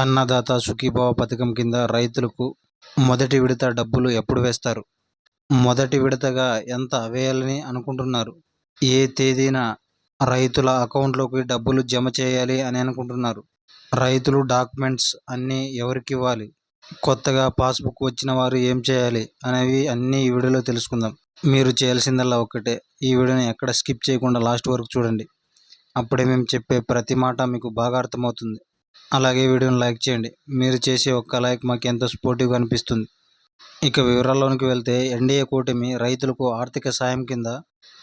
అన్నదాత సుఖీభావ పథకం కింద రైతులకు మొదటి విడత డబ్బులు ఎప్పుడు వేస్తారు? మొదటి విడతగా ఎంత వేయాలని అనుకుంటున్నారు? ఏ తేదీన రైతుల అకౌంట్లోకి డబ్బులు జమ చేయాలి అని అనుకుంటున్నారు? రైతులు డాక్యుమెంట్స్ అన్నీ ఎవరికి ఇవ్వాలి? కొత్తగా పాస్బుక్ వచ్చిన వారు ఏం చేయాలి? అనేవి అన్నీ ఈ వీడియోలో తెలుసుకుందాం. మీరు చేయాల్సిందల్లా ఒక్కటే. ఈ వీడియోని ఎక్కడ స్కిప్ చేయకుండా లాస్ట్ వరకు చూడండి. అప్పుడే మేము చెప్పే ప్రతి మాట మీకు బాగా అర్థమవుతుంది. అలాగే వీడియోని లైక్ చేయండి. మీరు చేసే ఒక్క లైక్ మాకు ఎంతో స్పోర్టివ్గా అనిపిస్తుంది. ఇక వివరాల్లోనికి వెళ్తే ఎన్డీఏ కూటమి రైతులకు ఆర్థిక సాయం కింద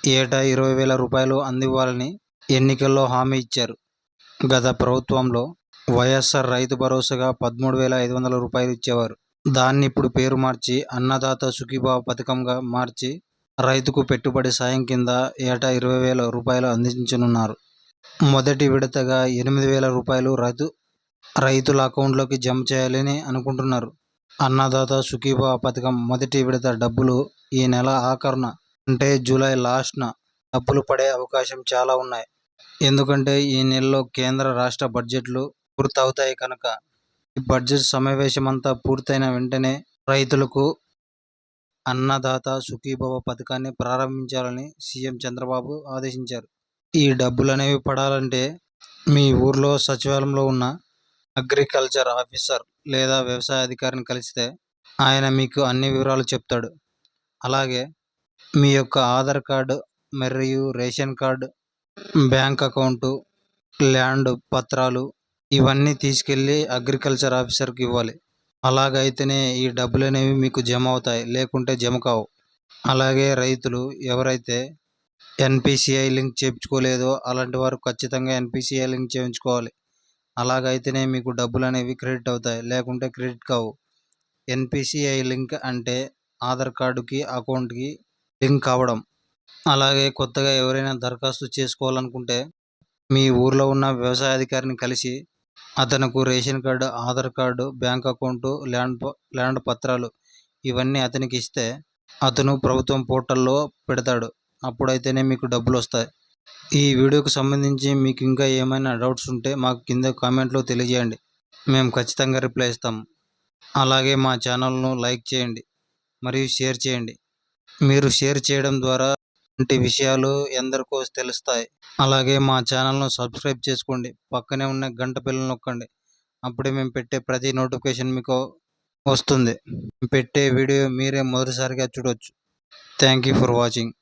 ఏటా ఇరవై వేల రూపాయలు అందివ్వాలని ఎన్నికల్లో హామీ ఇచ్చారు. గత ప్రభుత్వంలో వైఎస్ఆర్ రైతు భరోసాగా పదమూడు వేల ఐదు వందల రూపాయలు ఇచ్చేవారు. దాన్ని ఇప్పుడు పేరు మార్చి అన్నదాత సుఖీభావ పథకంగా మార్చి రైతుకు పెట్టుబడి సాయం కింద ఏటా ఇరవై వేల రూపాయలు అందించనున్నారు. మొదటి విడతగా ఎనిమిది వేల రూపాయలు రైతు రైతుల అకౌంట్లోకి జమ చేయాలని అనుకుంటున్నారు. అన్నదాత సుఖీభావ పథకం మొదటి విడత డబ్బులు ఈ నెల ఆఖరున అంటే జూలై లాస్ట్న డబ్బులు పడే అవకాశం చాలా ఉన్నాయి. ఎందుకంటే ఈ నెలలో కేంద్ర రాష్ట్ర బడ్జెట్లు పూర్తవుతాయి కనుక ఈ బడ్జెట్ సమావేశం అంతా పూర్తయిన వెంటనే రైతులకు అన్నదాత సుఖీభవ పథకాన్ని ప్రారంభించాలని సీఎం చంద్రబాబు ఆదేశించారు. ఈ డబ్బులు అనేవి పడాలంటే మీ ఊర్లో సచివాలయంలో ఉన్న అగ్రికల్చర్ ఆఫీసర్ లేదా వ్యవసాయ అధికారిని కలిస్తే ఆయన మీకు అన్ని వివరాలు చెప్తాడు. అలాగే మీ యొక్క ఆధార్ కార్డు మరియు ration card bank account land పత్రాలు ఇవన్నీ తీసుకెళ్ళి అగ్రికల్చర్ ఆఫీసర్కి ఇవ్వాలి. అలాగైతేనే ఈ డబ్బులు అనేవి మీకు జమ అవుతాయి లేకుంటే జమ కావు. అలాగే రైతులు ఎవరైతే ఎన్పిసిఐ లింక్ చేయించుకోలేదో అలాంటి వారు ఖచ్చితంగా ఎన్పిసిఐ లింక్ చేయించుకోవాలి. అలాగైతేనే మీకు డబ్బులు అనేవి క్రెడిట్ అవుతాయి. లేకుంటే క్రెడిట్ కావు. ఎన్పిసిఐ లింక్ అంటే ఆధార్ కార్డుకి అకౌంట్కి లింక్ కావడం. అలాగే కొత్తగా ఎవరైనా దరఖాస్తు చేసుకోవాలనుకుంటే మీ ఊర్లో ఉన్న వ్యవసాయ అధికారిని కలిసి అతనుకు ration card Aadhaar card bank account land ప- ల్యాండ్ పత్రాలు ఇవన్నీ అతనికి ఇస్తే అతను ప్రభుత్వం పోర్టల్లో పెడతాడు. అప్పుడైతేనే మీకు డబ్బులు వస్తాయి ఈ వీడియోకి సంబంధించి మీకు ఇంకా ఏమైనా డౌట్స్ ఉంటే మాకు కింద కామెంట్లో తెలియజేయండి. మేము ఖచ్చితంగా రిప్లై ఇస్తాము అలాగే మా ఛానల్ను లైక్ చేయండి. మరియు షేర్ చేయండి. మీరు షేర్ చేయడం ద్వారా వంటి విషయాలు ఎందరికో తెలుస్తాయి. అలాగే మా ఛానల్ను సబ్స్క్రైబ్ చేసుకోండి. పక్కనే ఉన్న గంట పిల్లలు నొక్కండి. అప్పుడే మేము పెట్టే ప్రతి నోటిఫికేషన్ మీకు వస్తుంది. పెట్టే వీడియో మీరే మొదటిసారిగా చూడవచ్చు థ్యాంక్ యూ ఫర్ వాచింగ్.